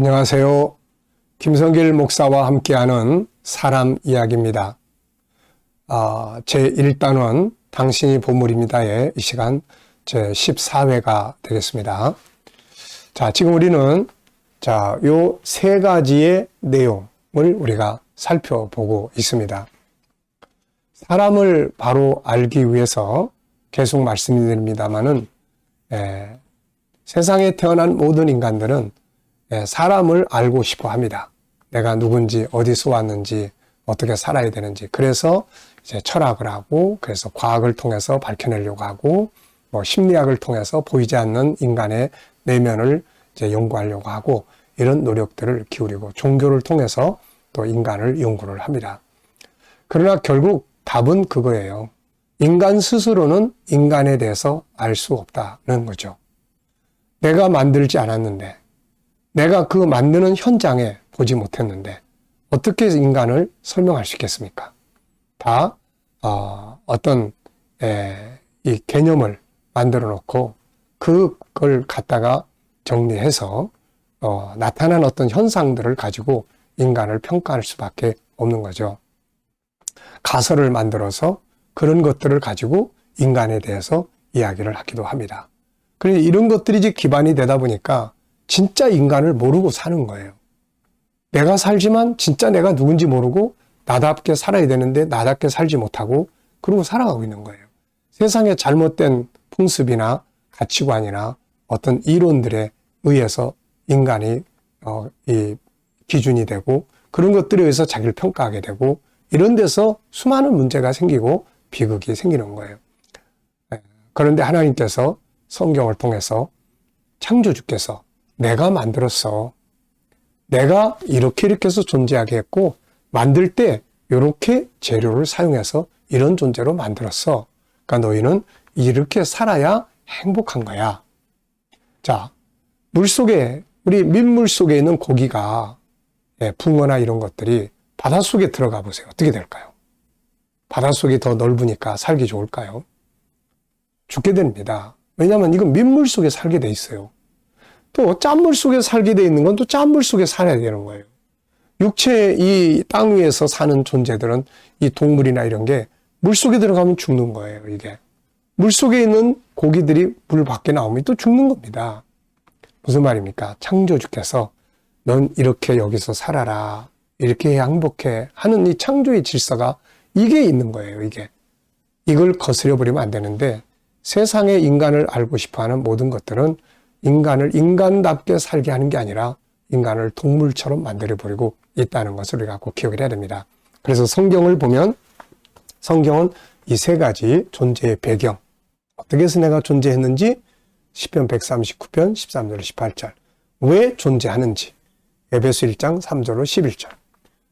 안녕하세요. 김성길 목사와 함께하는 사람 이야기입니다. 아, 제 1단원 당신이 보물입니다의 이 시간 제 14회가 되겠습니다. 자, 지금 우리는 자, 요 세 가지의 내용을 우리가 살펴보고 있습니다. 사람을 바로 알기 위해서 계속 말씀드립니다만은 에, 세상에 태어난 모든 인간들은 예, 사람을 알고 싶어 합니다. 내가 누군지, 어디서 왔는지, 어떻게 살아야 되는지. 그래서 이제 철학을 하고, 그래서 과학을 통해서 밝혀내려고 하고, 뭐 심리학을 통해서 보이지 않는 인간의 내면을 이제 연구하려고 하고, 이런 노력들을 기울이고, 종교를 통해서 또 인간을 연구를 합니다. 그러나 결국 답은 그거예요. 인간 스스로는 인간에 대해서 알 수 없다는 거죠. 내가 만들지 않았는데, 내가 그 만드는 현장에 보지 못했는데 어떻게 인간을 설명할 수 있겠습니까? 다 어, 떤 이 개념을 만들어 놓고 그걸 갖다가 정리해서 어, 나타난 어떤 현상들을 가지고 인간을 평가할 수밖에 없는 거죠. 가설을 만들어서 그런 것들을 가지고 인간에 대해서 이야기를 하기도 합니다. 그래서 이런 것들이 이제 기반이 되다 보니까 진짜 인간을 모르고 사는 거예요. 내가 살지만 진짜 내가 누군지 모르고 나답게 살아야 되는데 나답게 살지 못하고 그러고 살아가고 있는 거예요. 세상의 잘못된 풍습이나 가치관이나 어떤 이론들에 의해서 인간이 어, 이 기준이 되고 그런 것들에 의해서 자기를 평가하게 되고 이런 데서 수많은 문제가 생기고 비극이 생기는 거예요. 예. 그런데 하나님께서 성경을 통해서 창조주께서 내가 만들었어. 내가 이렇게 이렇게 해서 존재하게 했고 만들 때 이렇게 재료를 사용해서 이런 존재로 만들었어. 그러니까 너희는 이렇게 살아야 행복한 거야. 자, 물 속에 우리 민물 속에 있는 고기가 예, 붕어나 이런 것들이 바닷속에 들어가 보세요. 어떻게 될까요? 바닷속이 더 넓으니까 살기 좋을까요? 죽게 됩니다. 왜냐하면 이건 민물 속에 살게 돼 있어요. 또 짠물 속에 살게 돼 있는 건 또 짠물 속에 살아야 되는 거예요. 육체 이 땅 위에서 사는 존재들은 이 동물이나 이런 게 물 속에 들어가면 죽는 거예요, 이게. 물 속에 있는 고기들이 물 밖에 나오면 또 죽는 겁니다. 무슨 말입니까? 창조주께서 넌 이렇게 여기서 살아라. 이렇게 해야 행복해. 하는 이 창조의 질서가 이게 있는 거예요, 이게. 이걸 거스려 버리면 안 되는데 세상의 인간을 알고 싶어 하는 모든 것들은 인간을 인간답게 살게 하는 게 아니라 인간을 동물처럼 만들어버리고 있다는 것을 우리가 꼭 기억을 해야 됩니다. 그래서 성경을 보면 성경은 이 세 가지 존재의 배경, 어떻게 해서 내가 존재했는지 10편 139편 13절 18절 왜 존재하는지 에베소 1장 3절로 11절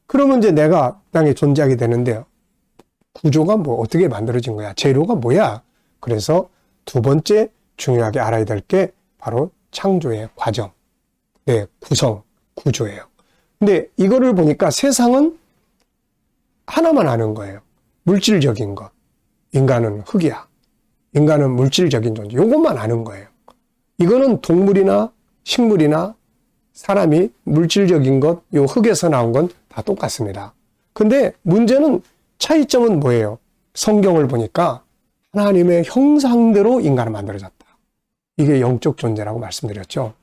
그러면 이제 내가 땅에 존재하게 되는데 구조가 뭐 어떻게 만들어진 거야? 재료가 뭐야? 그래서 두 번째 중요하게 알아야 될 게 바로 창조의 과정, 네, 구성, 구조예요. 근데 이거를 보니까 세상은 하나만 아는 거예요. 물질적인 것. 인간은 흙이야. 인간은 물질적인 존재. 이것만 아는 거예요. 이거는 동물이나 식물이나 사람이 물질적인 것, 요 흙에서 나온 건 다 똑같습니다. 근데 문제는 차이점은 뭐예요? 성경을 보니까 하나님의 형상대로 인간을 만들어졌다. 이게 영적 존재라고 말씀드렸죠.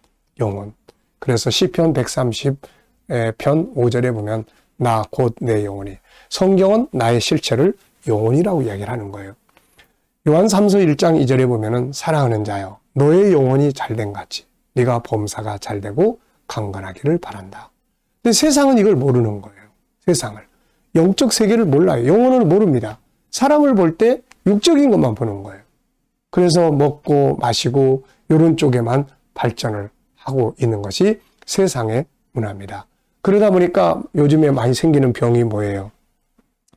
영혼. 그래서 시편 130편 5절에 보면 나 곧 내 영혼이 성경은 나의 실체를 영혼이라고 이야기를 하는 거예요. 요한 3서 1장 2절에 보면은 사랑하는 자여 너의 영혼이 잘된 같이 네가 범사가 잘 되고 강건하기를 바란다. 근데 세상은 이걸 모르는 거예요. 세상을. 영적 세계를 몰라요. 영혼을 모릅니다. 사람을 볼 때 육적인 것만 보는 거예요. 그래서 먹고 마시고 이런 쪽에만 발전을 하고 있는 것이 세상의 문화입니다. 그러다 보니까 요즘에 많이 생기는 병이 뭐예요?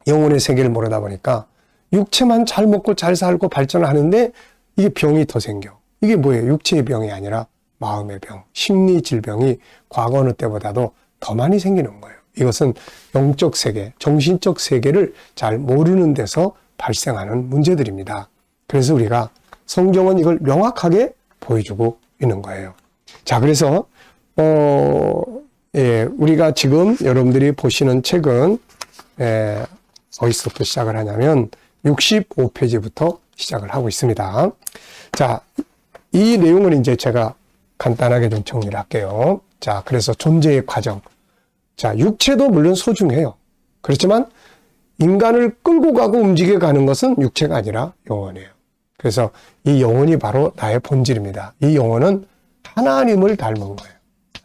영혼의 세계를 모르다 보니까 육체만 잘 먹고 잘 살고 발전을 하는데 이게 병이 더 생겨. 이게 뭐예요? 육체의 병이 아니라 마음의 병, 심리 질병이 과거 어느 때보다도 더 많이 생기는 거예요. 이것은 영적 세계, 정신적 세계를 잘 모르는 데서 발생하는 문제들입니다. 그래서 우리가 성경은 이걸 명확하게 보여주고 있는 거예요. 자, 그래서, 어, 예, 우리가 지금 여러분들이 보시는 책은 예, 어디서부터 시작을 하냐면 65페이지부터 시작을 하고 있습니다. 자, 이 내용은 이제 제가 간단하게 좀 정리를 할게요. 자, 그래서 존재의 과정. 자, 육체도 물론 소중해요. 그렇지만 인간을 끌고 가고 움직여 가는 것은 육체가 아니라 영혼이에요. 그래서 이 영혼이 바로 나의 본질입니다. 이 영혼은 하나님을 닮은 거예요.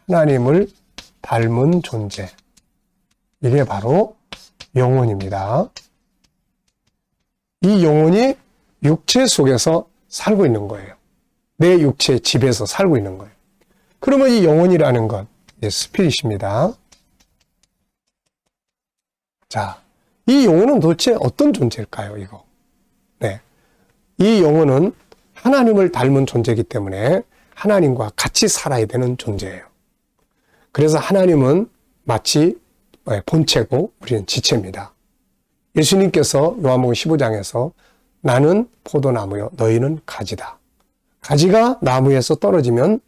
하나님을 닮은 존재. 이게 바로 영혼입니다. 이 영혼이 육체 속에서 살고 있는 거예요. 내 육체 집에서 살고 있는 거예요. 그러면 이 영혼이라는 건 스피릿입니다. 자, 이 영혼은 도대체 어떤 존재일까요, 이거? 네. 이 영혼은 하나님을 닮은 존재이기 때문에 하나님과 같이 살아야 되는 존재예요. 그래서 하나님은 마치 본체고 우리는 지체입니다. 예수님께서 요한복음 15장에서 나는 포도나무요 너희는 가지다. 가지가 나무에서 떨어지면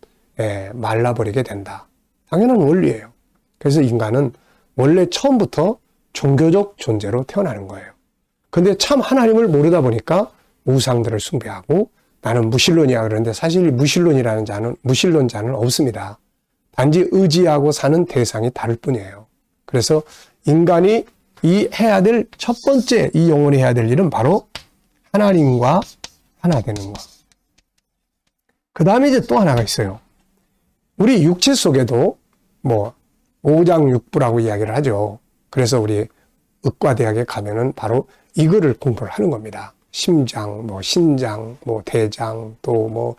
말라버리게 된다. 당연한 원리예요. 그래서 인간은 원래 처음부터 종교적 존재로 태어나는 거예요. 근데 참 하나님을 모르다 보니까 우상들을 숭배하고 나는 무신론이야 그러는데 사실 무신론이라는 자는 무신론자는 없습니다. 단지 의지하고 사는 대상이 다를 뿐이에요. 그래서 인간이 이 해야 될 첫 번째 이 영혼이 해야 될 일은 바로 하나님과 하나 되는 것. 그 다음에 이제 또 하나가 있어요. 우리 육체 속에도 뭐 오장육부라고 이야기를 하죠. 그래서 우리 의과대학에 가면은 바로 이거를 공부를 하는 겁니다. 심장, 뭐 신장, 뭐 대장, 또 뭐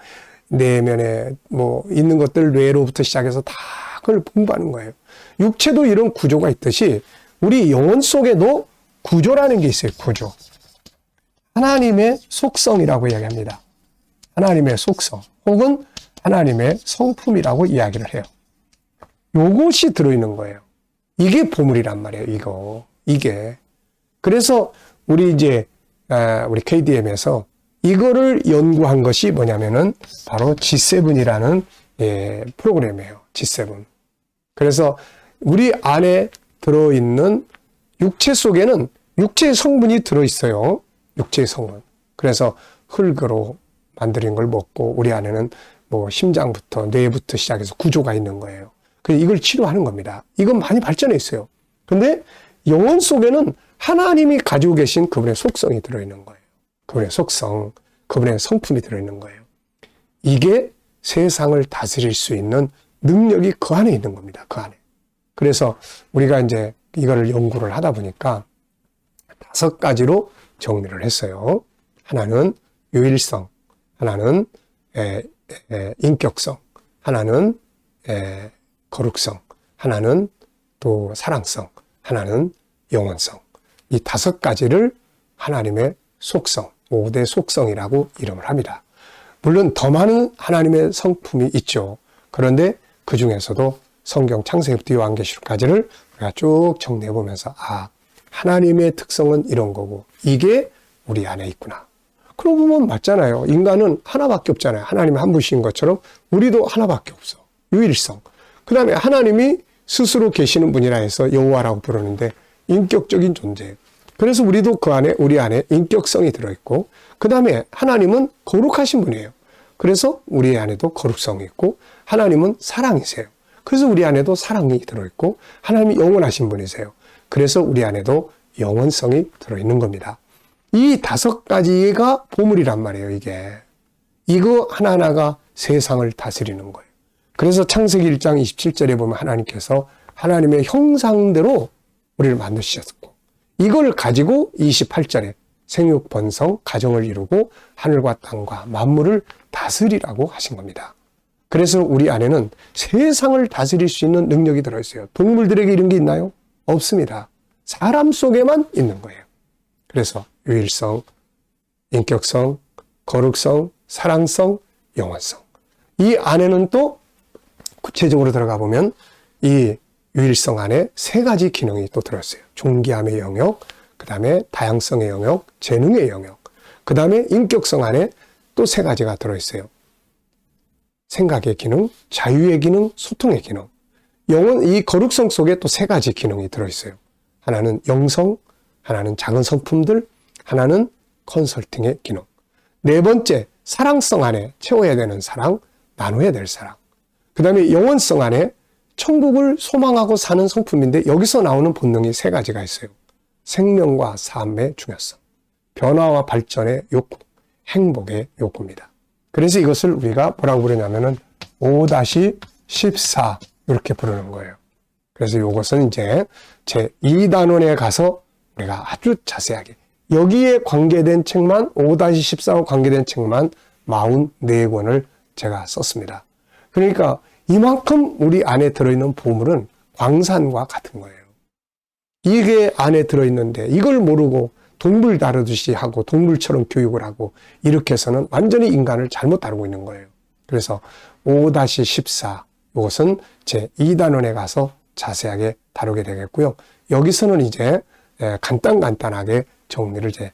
내면에 뭐 있는 것들 뇌로부터 시작해서 다 그걸 공부하는 거예요. 육체도 이런 구조가 있듯이 우리 영혼 속에도 구조라는 게 있어요. 구조. 하나님의 속성이라고 이야기합니다. 하나님의 속성 혹은 하나님의 성품이라고 이야기를 해요. 요것이 들어있는 거예요. 이게 보물이란 말이에요. 이거 이게 그래서 우리 이제 아, 우리 KDM에서 이거를 연구한 것이 뭐냐면은 바로 G7이라는 예, 프로그램이에요. G7. 그래서 우리 안에 들어있는 육체 속에는 육체의 성분이 들어있어요. 육체의 성분. 그래서 흙으로 만드는 걸 먹고 우리 안에는 뭐 심장부터 뇌부터 시작해서 구조가 있는 거예요. 그래서 이걸 치료하는 겁니다. 이건 많이 발전해 있어요. 근데 영혼 속에는 하나님이 가지고 계신 그분의 속성이 들어있는 거예요. 그분의 속성, 그분의 성품이 들어있는 거예요. 이게 세상을 다스릴 수 있는 능력이 그 안에 있는 겁니다. 그 안에. 그래서 우리가 이제 이거를 연구를 하다 보니까 다섯 가지로 정리를 했어요. 하나는 유일성, 하나는 에, 에, 인격성, 하나는 에, 거룩성, 하나는 또 사랑성, 하나는 영원성. 이 다섯 가지를 하나님의 속성, 5대 속성이라고 이름을 합니다. 물론 더 많은 하나님의 성품이 있죠. 그런데 그 중에서도 성경 창세기부터 요한계시록까지를 우리가 쭉 정리해 보면서 아 하나님의 특성은 이런 거고 이게 우리 안에 있구나. 그러고 보면 맞잖아요. 인간은 하나밖에 없잖아요. 하나님 한 분이신 것처럼 우리도 하나밖에 없어. 유일성. 그 다음에 하나님이 스스로 계시는 분이라 해서 여호와라고 부르는데 인격적인 존재. 그래서 우리도 그 안에 우리 안에 인격성이 들어있고 그 다음에 하나님은 거룩하신 분이에요. 그래서 우리 안에도 거룩성이 있고 하나님은 사랑이세요. 그래서 우리 안에도 사랑이 들어있고 하나님이 영원하신 분이세요. 그래서 우리 안에도 영원성이 들어있는 겁니다. 이 다섯 가지가 보물이란 말이에요, 이게. 이거 하나하나가 세상을 다스리는 거예요. 그래서 창세기 1장 27절에 보면 하나님께서 하나님의 형상대로 우리를 만드셨고, 이걸 가지고 28절에 생육, 번성, 가정을 이루고 하늘과 땅과 만물을 다스리라고 하신 겁니다. 그래서 우리 안에는 세상을 다스릴 수 있는 능력이 들어 있어요. 동물들에게 이런 게 있나요? 없습니다. 사람 속에만 있는 거예요. 그래서 유일성, 인격성, 거룩성, 사랑성, 영원성. 이 안에는 또 구체적으로 들어가 보면 이 유일성 안에 세 가지 기능이 또 들어있어요. 존귀함의 영역, 그 다음에 다양성의 영역, 재능의 영역, 그 다음에 인격성 안에 또 세 가지가 들어있어요. 생각의 기능, 자유의 기능, 소통의 기능. 영혼, 이 거룩성 속에 또 세 가지 기능이 들어있어요. 하나는 영성, 하나는 작은 성품들, 하나는 컨설팅의 기능. 네 번째, 사랑성 안에 채워야 되는 사랑, 나눠야 될 사랑. 그 다음에 영혼성 안에 천국을 소망하고 사는 성품인데 여기서 나오는 본능이 세 가지가 있어요. 생명과 삶의 중요성, 변화와 발전의 욕구, 행복의 욕구입니다. 그래서 이것을 우리가 뭐라고 부르냐면은 5-14 이렇게 부르는 거예요. 그래서 이것은 이제 제 2단원에 가서 우리가 아주 자세하게 여기에 관계된 책만 5-14와 관계된 책만 44권을 제가 썼습니다. 그러니까 이만큼 우리 안에 들어있는 보물은 광산과 같은 거예요. 이게 안에 들어있는데 이걸 모르고 동물 다루듯이 하고 동물처럼 교육을 하고 이렇게 해서는 완전히 인간을 잘못 다루고 있는 거예요. 그래서 5-14 이것은 제 2단원에 가서 자세하게 다루게 되겠고요. 여기서는 이제 에, 간단간단하게 정리를 이제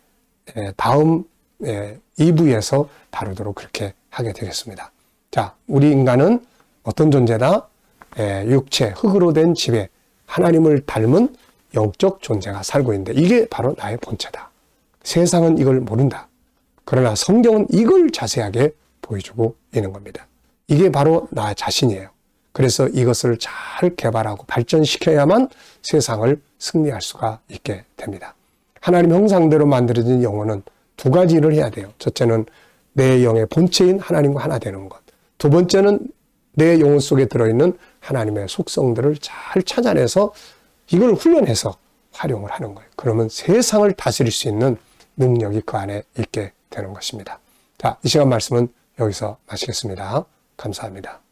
에, 다음 에, 2부에서 다루도록 그렇게 하게 되겠습니다. 자, 우리 인간은 어떤 존재다? 에, 육체, 흙으로 된 집에 하나님을 닮은 영적 존재가 살고 있는데 이게 바로 나의 본체다. 세상은 이걸 모른다. 그러나 성경은 이걸 자세하게 보여주고 있는 겁니다. 이게 바로 나 자신이에요. 그래서 이것을 잘 개발하고 발전시켜야만 세상을 승리할 수가 있게 됩니다. 하나님 형상대로 만들어진 영혼은 두 가지 일을 해야 돼요. 첫째는 내 영의 본체인 하나님과 하나 되는 것. 두 번째는 내 영혼 속에 들어있는 하나님의 속성들을 잘 찾아내서 이걸 훈련해서 활용을 하는 거예요. 그러면 세상을 다스릴 수 있는 능력이 그 안에 있게 되는 것입니다. 자, 이 시간 말씀은 여기서 마치겠습니다. 감사합니다.